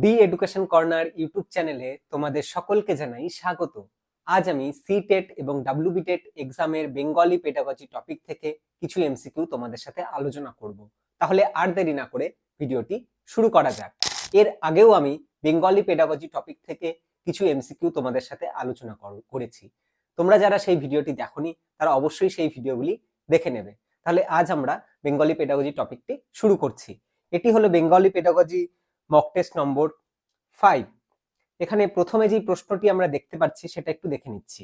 D education corner YouTube চ্যানেলে তোমাদের সকলকে জানাই স্বাগত। আজ আমি সি টেট এবং ডাব্লিউবি টেট এক্সামের বেঙ্গলি পেডাগজি টপিক থেকে কিছু এমসিকিউ তোমাদের সাথে আলোচনা করব। তাহলে আর দেরি না করে ভিডিওটি শুরু করা যাক। এর আগেও আমি বেঙ্গলি পেডাগজি টপিক থেকে কিছু এমসিকিউ তোমাদের সাথে আলোচনা কর- করেছি। তোমরা যারা সেই ভিডিওটি দেখোনি, তারা অবশ্যই সেই ভিডিওগুলি দেখে নেবে। তাহলে আজ আমরা বেঙ্গলি পেডাগজি টপিকটি শুরু করছি। এটি হলো Bengali pedagogy mock test number five এখানে প্রথমে যে প্রশ্নটি আমরা দেখতে পাচ্ছি, সেটা একটু দেখে নিচ্ছি।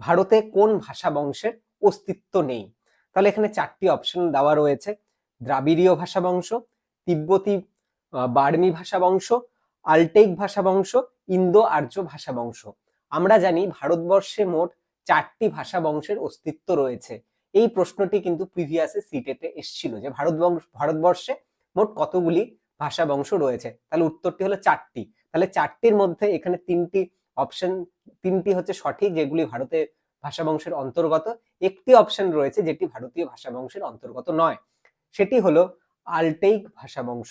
ভারতে কোন ভাষা বংশের অস্তিত্ব নেই? তাহলে এখানে চারটি অপশন দেওয়া রয়েছে। দ্রাবিড়ীয় ভাষা বংশ, তিব্বতী বার্মি ভাষা বংশ, আলটেক ভাষা বংশ, ইন্দো আর্য ভাষা বংশ। আমরা জানি ভারতবর্ষে মোট চারটি ভাষা বংশের অস্তিত্ব রয়েছে। এই প্রশ্নটি কিন্তু প্রিভিয়াসে সিটেতে এসেছিল যে ভারতবংশ ভারতবর্ষে মোট কতগুলি ভাষা বংশ রয়েছে, তাহলে উত্তরটি হলো চারটি। তাহলে চারটির মধ্যে এখানে তিনটি অপশন তিনটি হচ্ছে সঠিক যেগুলি ভারতে ভাষা বংশের অন্তর্গত। একটি অপশন রয়েছে যেটি ভারতীয় ভাষা বংশের অন্তর্গত নয়, সেটি হলো আলটেইক ভাষা বংশ।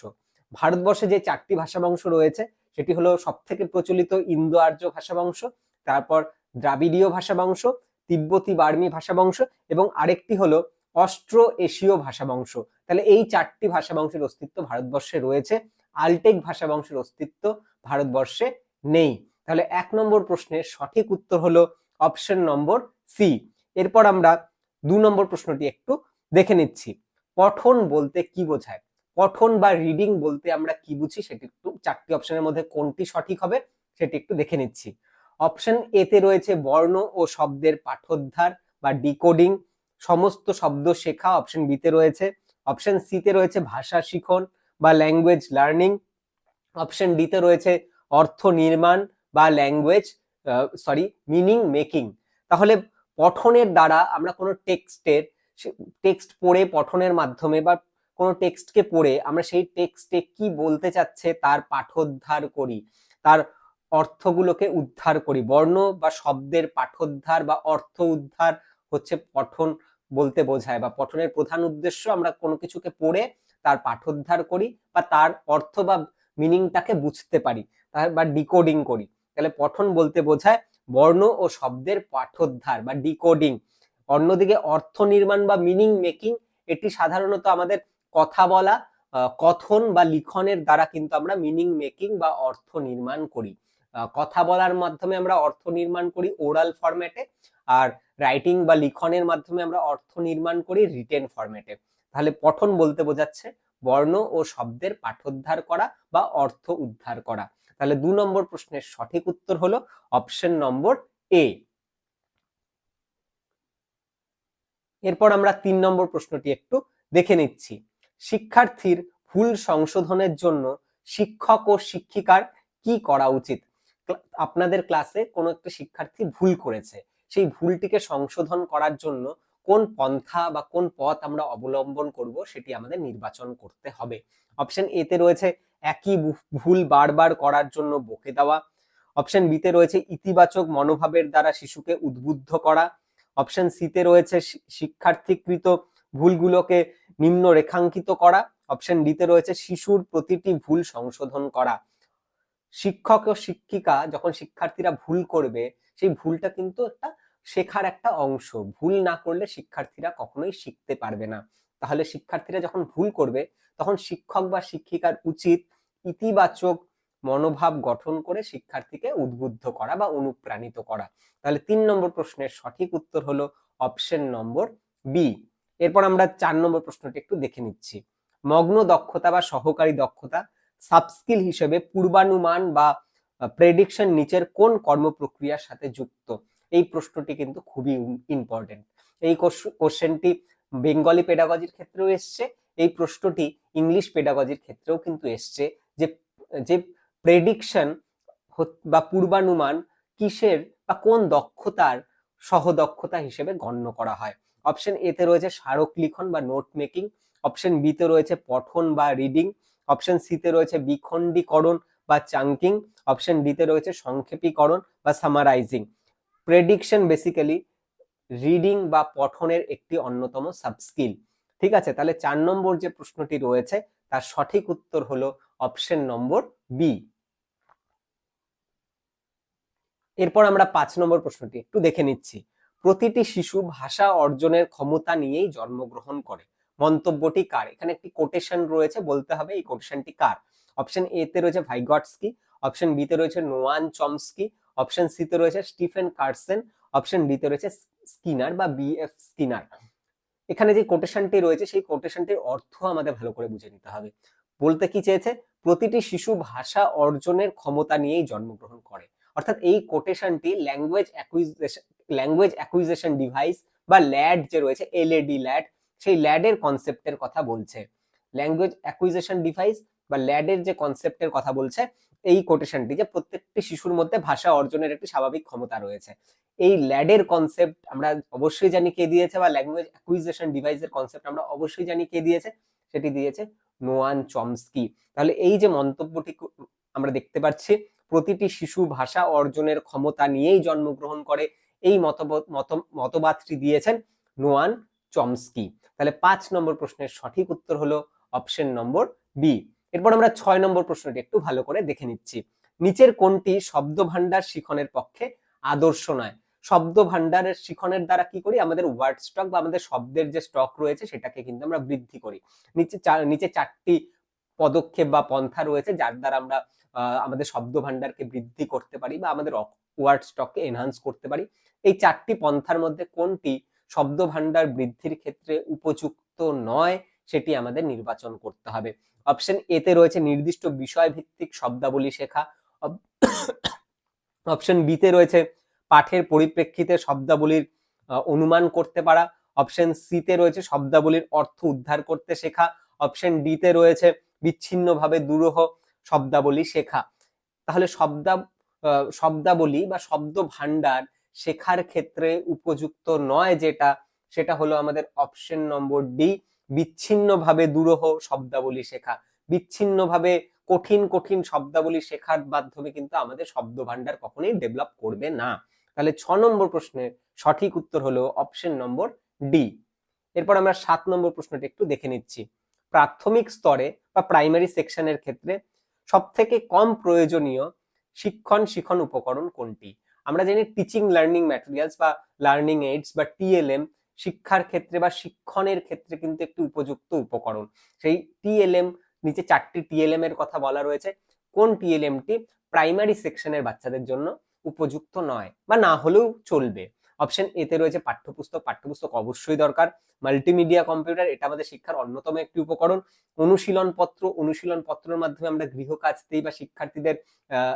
ভারতবর্ষে যে চারটি ভাষা বংশ রয়েছে, সেটি হলো সব থেকে প্রচলিত ইন্দো আর্য ভাষা বংশ, তারপর দ্রাবিড়ীয় ভাষা বংশ, তিব্বতী বার্মি ভাষা বংশ, এবং আরেকটি হলো অস্ট্রো এশীয় ভাষা বংশ তাহলে এই চারটি ভাষা বংশের অস্তিত্ব ভারতবর্ষে রয়েছে। আলটেক ভাষা বংশের অস্তিত্ব ভারতবর্ষে নেই। তাহলে এক নম্বর প্রশ্নের সঠিক উত্তর হলো অপশন নম্বর সি এরপর আমরা দু নম্বর প্রশ্নটি একটু দেখে নিচ্ছি। পঠন বলতে কি বোঝায়? পঠন বা রিডিং বলতে আমরা কি বুঝি সেটি একটু চারটি অপশনের মধ্যে কোনটি সঠিক হবে সেটি একটু দেখে নিচ্ছি। অপশন এতে রয়েছে বর্ণ ও শব্দের পাঠোদ্ধার বা ডিকোডিং সমস্ত শব্দ শেখা অপশন বিতে রয়েছে। অপশন সিতে রয়েছে ভাষা শিখন বা ল্যাঙ্গুয়েজ লার্নিং অপশন ডিতে রয়েছে অর্থ নির্মাণ বা ল্যাঙ্গুয়েজ সরি মিনিং মেকিং তাহলে পঠনের দ্বারা আমরা কোনো টেক্সটের টেক্সট পড়ে পঠনের মাধ্যমে বা কোনো টেক্সটকে পড়ে আমরা সেই টেক্সটে কি বলতে চাচ্ছে তার পাঠোদ্ধার করি। তার অর্থগুলোকে উদ্ধার করি। বর্ণ বা শব্দের পাঠোদ্ধার বা অর্থ উদ্ধার হচ্ছে পঠন বলতে বোঝায় বা পঠনের প্রধান উদ্দেশ্য আমরা কোনো কিছুকে পড়ে তার পাঠোদ্ধার করি বা তার অর্থ বা মিনিংটাকে বুঝতে পারি বা ডিকোডিং করি। তাহলে পঠন বলতে বোঝায় বর্ণ ও শব্দের পাঠোদ্ধার বা ডিকোডিং অন্যদিকে অর্থ নির্মাণ বা মিনিং মেকিং এটি সাধারণত আমাদের কথা বলা কথন বা লিখনের দ্বারা কিন্তু আমরা মিনিং মেকিং বা অর্থ নির্মাণ করি। কথা বলার মাধ্যমে আমরা অর্থ নির্মাণ করি ওরাল ফরম্যাটে আর রাইটিং বা লিখনের মাধ্যমে আমরা অর্থ নির্মাণ করি রিটেন ফরম্যাটে তাহলে পঠন বলতে বোঝাচ্ছে বর্ণ ও শব্দের পাঠোদ্ধার করা বা অর্থ উদ্ধার করা। তাহলে দু নম্বর প্রশ্নের সঠিক উত্তর হলো অপশন নম্বর এ এরপর আমরা তিন নম্বর প্রশ্নটি একটু দেখে নিচ্ছি। শিক্ষার্থীর ভুল সংশোধনের জন্য শিক্ষক ও শিক্ষিকার কি করা উচিত? আপনাদের ক্লাসে কোনো একটা শিক্ষার্থী ভুল করেছে। সেই ভুলটিকে সংশোধন করার জন্য কোন পন্থা বা কোন পথ আমরা অবলম্বন করব সেটি আমাদের নির্বাচন করতে হবে। অপশন এতে রয়েছে একই ভুল বারবার করার জন্য বকে দেওয়া। অপশন বিতে রয়েছে ইতিবাচক মনোভাবের দ্বারা শিশুকে উদ্বুদ্ধ করা। অপশন সিতে রয়েছে শিক্ষার্থীকৃত ভুলগুলোকে নিম্ন রেখাঙ্কিত করা অপশন ডিতে রয়েছে শিশুর প্রতিটি ভুল সংশোধন করা। শিক্ষক ও শিক্ষিকা যখন শিক্ষার্থীরা ভুল করবে, সেই ভুলটা কিন্তু একটা শেখার একটা অংশ। ভুল না করলে শিক্ষার্থীরা কখনোই শিখতে পারবে না। তাহলে শিক্ষার্থীরা যখন ভুল করবে, তখন শিক্ষক বা শিক্ষিকার উচিত ইতিবাচক মনোভাব গঠন করে শিক্ষার্থীকে উদ্বুদ্ধ করা বা অনুপ্রাণিত করা। তাহলে তিন নম্বর প্রশ্নের সঠিক উত্তর হলো অপশন নম্বর বি। এরপর আমরা চার নম্বর প্রশ্নটি একটু দেখে নিচ্ছি। মগ্ন দক্ষতা বা সহকারী দক্ষতা সাবস্কিল হিসেবে পূর্বানুমান বা প্রেডিকশন নিচের কোন কর্ম প্রক্রিয়ার সাথে যুক্ত? এই প্রশ্নটি কিন্তু খুবই ইম্পর্টেন্ট এই কোশ্চেনটি বেঙ্গলি পেডাগজির ক্ষেত্রেও এসছে, এই প্রশ্নটি ইংলিশ পেডাগজির ক্ষেত্রেও কিন্তু এসছে যে যে প্রেডিকশন বা পূর্বানুমান কিসের বা কোন দক্ষতার সহদক্ষতা হিসেবে গণ্য করা হয়? অপশন এতে রয়েছে স্মারক লিখন বা নোট মেকিং অপশন বিতে রয়েছে পঠন বা রিডিং অপশন সিতে রয়েছে বিখণ্ডীকরণ বা চাঙ্কিং। অপশন ডিতে রয়েছে সংক্ষেপীকরণ বা সামারাইজিং প্রেডিকশন বেসিক্যালি রিডিং বা পঠনের একটি অন্যতম সাবস্কিল ঠিক আছে? তাহলে চার নম্বর যে প্রশ্নটি রয়েছে, তার সঠিক উত্তর হলো অপশন নম্বর বি এরপর আমরা পাঁচ নম্বর প্রশ্নটি একটু দেখে নিচ্ছি। প্রতিটি শিশু ভাষা অর্জনের ক্ষমতা নিয়েই জন্মগ্রহণ করে। মন্তব্যটি কার? এখানে একটি কোটেশন রয়েছে, বলতে হবে এই কোটেশনটি কার? অপশন এ তে রয়েছে ভাইগটস্কি অপশন বি তে রয়েছে নোয়ান চমস্কি অপশন সি তে রয়েছে স্টিফেন কার্সেন অপশন ডি তে রয়েছে স্কিনার বা বি এফ স্কিনার। এখানে যে কোটেশনটি রয়েছে, সেই কোটেশনটির অর্থ আমাদের ভালো করে বুঝে নিতে হবে। বলতে কি চেয়েছে? প্রতিটি শিশু ভাষা অর্জনের ক্ষমতা নিয়েই জন্মগ্রহণ করে। অর্থাৎ এই কোটেশনটি language acquisition language acquisition device বা ল্যাড যে রয়েছে এলএডি ল্যাড সেই ল্যাডের কনসেপ্টের কথা বলছে। ল্যাঙ্গুয়েজ অ্যাকুইজেশন ডিভাইস বা ল্যাডের যে কনসেপ্টের কথা বলছে, এই কোটেশনটি যে প্রত্যেকটি শিশুর মধ্যে ভাষা অর্জনের একটি স্বাভাবিক ক্ষমতা রয়েছে। এই ল্যাডের কনসেপ্ট আমরা অবশ্যই জানি কে দিয়েছে বা ল্যাঙ্গুয়েজ অ্যাকুইজেশন ডিভাইসের কনসেপ্ট আমরা অবশ্যই জানি কে দিয়েছে, সেটি দিয়েছে নোয়ান চমস্কি। তাহলে এই যে মন্তব্যটি আমরা দেখতে পাচ্ছি, প্রতিটি শিশু ভাষা অর্জনের ক্ষমতা নিয়েই জন্মগ্রহণ করে, এই মতবাদ মতবাদটি দিয়েছেন নোয়ান চমস্কি। তাহলে পাঁচ নম্বর প্রশ্নের সঠিক উত্তর হলো অপশন নম্বর বি এরপর আমরা ছয় নম্বর প্রশ্নটি একটু ভালো করে দেখে নিচ্ছি। নিচের কোনটি শব্দ ভান্ডার শিখনের পক্ষে আদর্শ নয়? শব্দ ভান্ডারের শিখনের দ্বারা কি করি? আমাদের ওয়ার্ড স্টক বা আমাদের শব্দের যে স্টক রয়েছে সেটাকে কিন্তু আমরা বৃদ্ধি করি। নিচে নিচে চারটি পদক্ষেপ বা পন্থা রয়েছে যার দ্বারা আমরা আমাদের শব্দ ভান্ডারকে বৃদ্ধি করতে পারি বা আমাদের ওয়ার্ড স্টককে এনহান্স করতে পারি। এই চারটি পন্থার মধ্যে কোনটি শব্দ ভান্ডার বৃদ্ধির ক্ষেত্রে উপযুক্ত নয়, সেটি আমাদের নির্বাচন করতে হবে। অপশন এতে রয়েছে নির্দিষ্ট বিষয় ভিত্তিক শব্দাবলী শেখা। অপশন বিতে রয়েছে পাঠের পরিপ্রেক্ষিতে শব্দাবলীর অনুমান করতে পারা। অপশন সিতে রয়েছে শব্দাবলীর অর্থ উদ্ধার করতে শেখা। অপশন ডিতে রয়েছে বিচ্ছিন্নভাবে দুরূহ শব্দাবলী শেখা। তাহলে শব্দা শব্দাবলী বা শব্দ ভান্ডার শেখার ক্ষেত্রে উপযুক্ত নয় যেটা, সেটা হলো আমাদের অপশন নম্বর ডি বিচ্ছিন্নভাবে দুরূহ শব্দাবলী শেখা। বিচ্ছিন্নভাবে কঠিন কঠিন শব্দাবলী শেখার মাধ্যমে কিন্তু আমাদের শব্দ ভান্ডার কখনোই ডেভেলপ করবে না। তাহলে ছ নম্বর প্রশ্নের সঠিক উত্তর হলো অপশন নম্বর ডি এরপর আমরা সাত নম্বর প্রশ্নটি একটু দেখে নিচ্ছি। প্রাথমিক স্তরে বা প্রাইমারি সেকশনের ক্ষেত্রে সব থেকে কম প্রয়োজনীয় শিক্ষণ, শিখন উপকরণ কোনটি? আমরা জানি টিচিং লার্নিং ম্যাটেরিয়ালস বা লার্নিং এইডস বা টিএলএম শিক্ষার ক্ষেত্রে বা শিক্ষণের ক্ষেত্রে কিন্তু একটি উপযুক্ত উপকরণ। সেই টিএলএম নিচে চারটি টিএলএম এর কথা বলা রয়েছে। কোন টিএলএমটি প্রাইমারি সেকশনের বাচ্চাদের জন্য উপযুক্ত নয় বা না হলেও চলবে। অপশন এতে রয়েছে পাঠ্যপুস্তক। পাঠ্যপুস্তক অবশ্যই দরকার। মাল্টিমিডিয়া কম্পিউটার এটা আমাদের শিক্ষার অন্যতম একটি উপকরণ। অনুশীলন পত্র অনুশীলন পত্রের মাধ্যমে আমরা গৃহকাজ দিই বা শিক্ষার্থীদের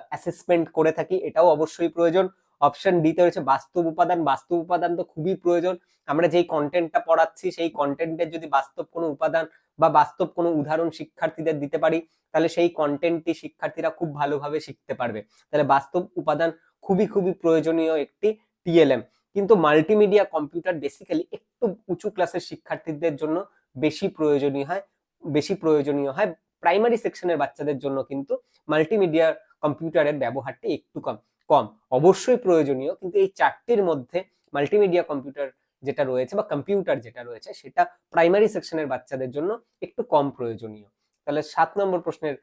অ্যাসেসমেন্ট করে থাকি, এটাও অবশ্যই প্রয়োজন। অপশন ডিতে রয়েছে বাস্তব উপাদান। বাস্তব উপাদান তো খুবই প্রয়োজন। আমরা যেই কন্টেন্টটা পড়াচ্ছি, সেই কন্টেন্টের যদি বাস্তব কোনো উপাদান বা বাস্তব কোনো উদাহরণ শিক্ষার্থীদের দিতে পারি, তাহলে সেই কন্টেন্টটি শিক্ষার্থীরা খুব ভালোভাবে শিখতে পারবে। তাহলে বাস্তব উপাদান খুবই খুবই প্রয়োজনীয় একটি টিএলএম কিন্তু মাল্টিমিডিয়া কম্পিউটার বেসিক্যালি একটু উঁচু ক্লাসের শিক্ষার্থীদের জন্য বেশি প্রয়োজনীয় হয়, বেশি প্রয়োজনীয় হয়। প্রাইমারি সেকশনের বাচ্চাদের জন্য কিন্তু মাল্টিমিডিয়া কম্পিউটারের ব্যবহারটা একটু কম কম। অবশ্যই প্রয়োজনীয়, কিন্তু এই চারটির মধ্যে মাল্টিমিডিয়া কম্পিউটার যেটা রয়েছে বা কম্পিউটার যেটা রয়েছে, সেটা প্রাইমারি সেকশনের বাচ্চাদের জন্য একটু কম প্রয়োজনীয়। তাহলে সাত নম্বর প্রশ্নের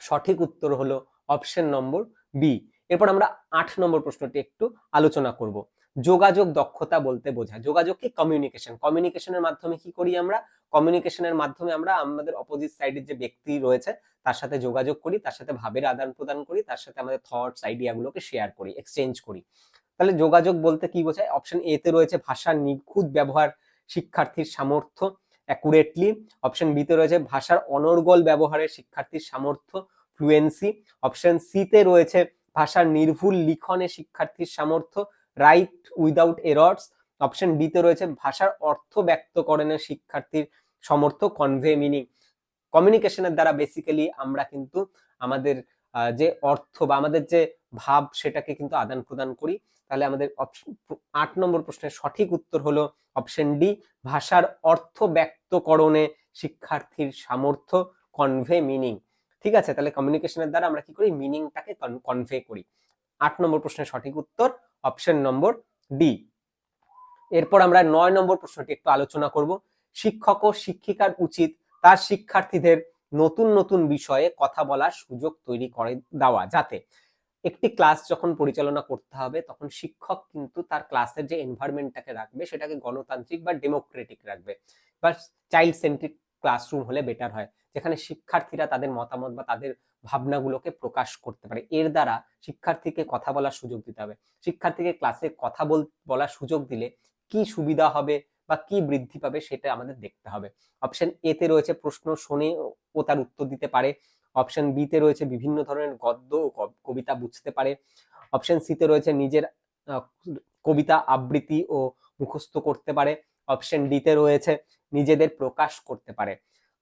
সঠিক উত্তর হলো অপশন নম্বর বি এরপর আমরা আট নম্বর প্রশ্নটি একটু আলোচনা করব। যোগাযোগ দক্ষতা বলতে বোঝায়। যোগাযোগ কি কমিউনিকেশন কমিউনিকেশনের মাধ্যমে কি করি আমরা? কমিউনিকেশনের মাধ্যমে আমরা আমাদের অপোজিট সাইডের যে ব্যক্তি রয়েছে, তার সাথে যোগাযোগ করি, তার সাথে ভাবের আদান প্রদান করি, তার সাথে আমাদের থটস আইডিয়াগুলোকে শেয়ার করি এক্সচেঞ্জ করি। তাহলে যোগাযোগ বলতে কি বোঝায়? অপশন এ তে রয়েছে ভাষার নিখুঁত ব্যবহার, শিক্ষার্থীর সামর্থ্য অ্যাকুরেটলি অপশন বিতে রয়েছে ভাষার অনর্গল ব্যবহারের শিক্ষার্থীর সামর্থ্য ফ্লুয়েন্সি অপশন সিতে রয়েছে ভাষার নির্ভুল লিখনে শিক্ষার্থীর সামর্থ্য রাইট উইদাউট এরর্স অপশন ডিতে রয়েছে ভাষার অর্থ ব্যক্তকরণের শিক্ষার্থীর সমর্থ কনভে মিনিং কমিউনিকেশনের দ্বারা বেসিক্যালি আমরা কিন্তু আমাদের যে অর্থ বা আমাদের যে ভাব সেটাকে কিন্তু আদান প্রদান করি। তাহলে আমাদের আট নম্বর প্রশ্নের সঠিক উত্তর হলো অপশন ডি ভাষার অর্থ ব্যক্তকরণে শিক্ষার্থীর সামর্থ্য কনভে মিনিং ঠিক আছে? তাহলে কমিউনিকেশনের দ্বারা আমরা কি করি? মিনিংটাকে কনভে করি। আট নম্বর প্রশ্নের সঠিক উত্তর অপশন নম্বর ডি এরপর আমরা নয় নম্বর প্রশ্নটি একটু আলোচনা করব। শিক্ষক ও শিক্ষিকার উচিত তার শিক্ষার্থীদের নতুন নতুন বিষয়ে কথা বলার সুযোগ তৈরি করে দেওয়া যাতে একটি ক্লাস যখন পরিচালনা করতে হবে তখন শিক্ষক কিন্তু তার ক্লাসের যে এনভায়রনমেন্টটাকে রাখবে সেটাকে গণতান্ত্রিক বা ডেমোক্রেটিক রাখবে। বা চাইল্ড সেন্ট্রিক ক্লাসরুম হলে বেটার হয়। যেখানে শিক্ষার্থীরা তাদের মতামত বা তাদের ভাবনাগুলোকে প্রকাশ করতে পারে। এর দ্বারা শিক্ষার্থীকে কথা বলার সুযোগ দিতে হবে। শিক্ষার্থীকে ক্লাসে কথা বল, বলার সুযোগ দিলে কি সুবিধা হবে বা কি বৃদ্ধি পাবে সেটা আমাদের দেখতে হবে। অপশন এতে রয়েছে প্রশ্ন শুনে ও তার উত্তর দিতে পারে। অপশন বি তে রয়েছে বিভিন্ন ধরনের গদ্য ও কবিতা বুঝতে পারে। অপশন সি তে রয়েছে নিজের কবিতা আবৃত্তি ও মুখস্থ করতে পারে। অপশন ডিতে রয়েছে নিজেদের প্রকাশ করতে পারে।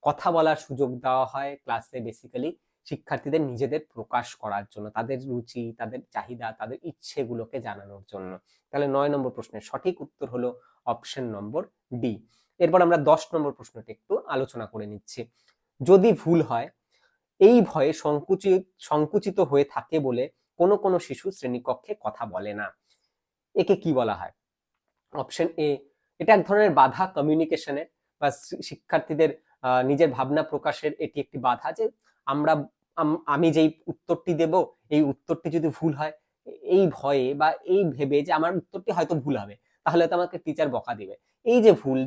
কথা বলার সুযোগ দেওয়া হয় ক্লাসে বেসিক্যালি শিক্ষার্থীদের নিজেদের প্রকাশ করার জন্য, তাদের রুচি, তাদের চাহিদা, তাদের ইচ্ছেগুলোকে জানানোর জন্য। তাহলে নয় নম্বর প্রশ্নের সঠিক উত্তর হলো অপশন নম্বর ডি এরপর আমরা দশ নম্বর প্রশ্নটি একটু আলোচনা করে নিচ্ছি। যদি ভুল হয়, এই ভয়ে সংকুচিত সংকুচিত হয়ে থাকে বলে কোনো কোনো শিশু শ্রেণীকক্ষে কথা বলে না। একে কি বলা হয়? অপশন এ এটা এক ধরনের বাধা কমিউনিকেশনের বা শিক্ষার্থীদের নিজের ভাবনা প্রকাশের এটি একটি বাধা যে আমরা, আমি যেই উত্তরটি দেব, এই উত্তরটি যদি ভুল হয়, এই ভয়ে বা এই ভেবে যে আমার উত্তরটি হয়তো ভুল হবে, তাহলে তো আমাকে টিচার বকা দিবে। এই যে ভুল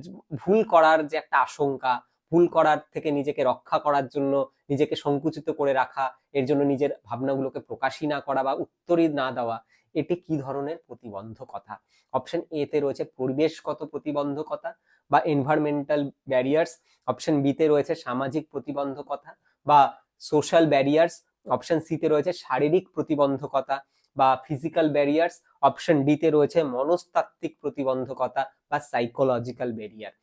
ভুল করার যে একটা আশঙ্কা, ভুল করার থেকে নিজেকে রক্ষা করার জন্য, নিজেকে সংকুচিত করে রাখা, এর জন্য নিজের ভাবনাগুলোকে প্রকাশই না করা বা উত্তরই না দেওয়া, এটি কি ধরনের প্রতিবন্ধকতা? অপশন এ তে রয়েছে পরিবেশগত প্রতিবন্ধকতা বা এনভায়রনমেন্টাল ব্যারিয়ার্স অপশন বি তে রয়েছে সামাজিক প্রতিবন্ধকতা বা সোশ্যাল ব্যারিয়ার্স অপশন সি তে রয়েছে শারীরিক প্রতিবন্ধকতা বা ফিজিক্যাল ব্যারিয়ার্স অপশন ডি তে রয়েছে মনস্তাত্ত্বিক প্রতিবন্ধকতা বা সাইকোলজিক্যাল ব্যারিয়ার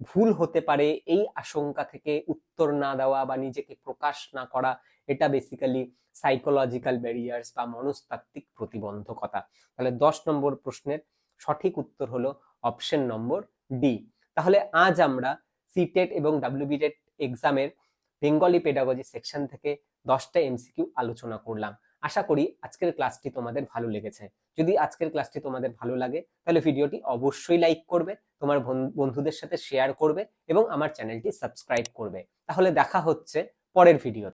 ভুল হতে পারে এই আশঙ্কা থেকে উত্তর না দেওয়া বা নিজেকে প্রকাশ না করা, এটা বেসিক্যালি সাইকোলজিক্যাল ব্যারিয়ার্স বা মনস্তাত্ত্বিক প্রতিবন্ধকতা। তাহলে দশ নম্বর প্রশ্নের সঠিক উত্তর হলো অপশন নম্বর ডি তাহলে আজ আমরা সিটেট এবং ডাব্লিউবিটেট এক্সামের বেঙ্গলি পেডাগজি সেকশন থেকে দশটা এমসিকিউ আলোচনা করলাম। আশা করি আজকের ক্লাসটি তোমাদের ভালো লেগেছে। যদি আজকের ক্লাসটি তোমাদের ভালো লাগে, তাহলে ভিডিওটি অবশ্যই লাইক করবে, তোমার বন্ধুদের সাথে শেয়ার করবে এবং আমার চ্যানেলটি সাবস্ক্রাইব করবে। তাহলে দেখা হচ্ছে পরের ভিডিও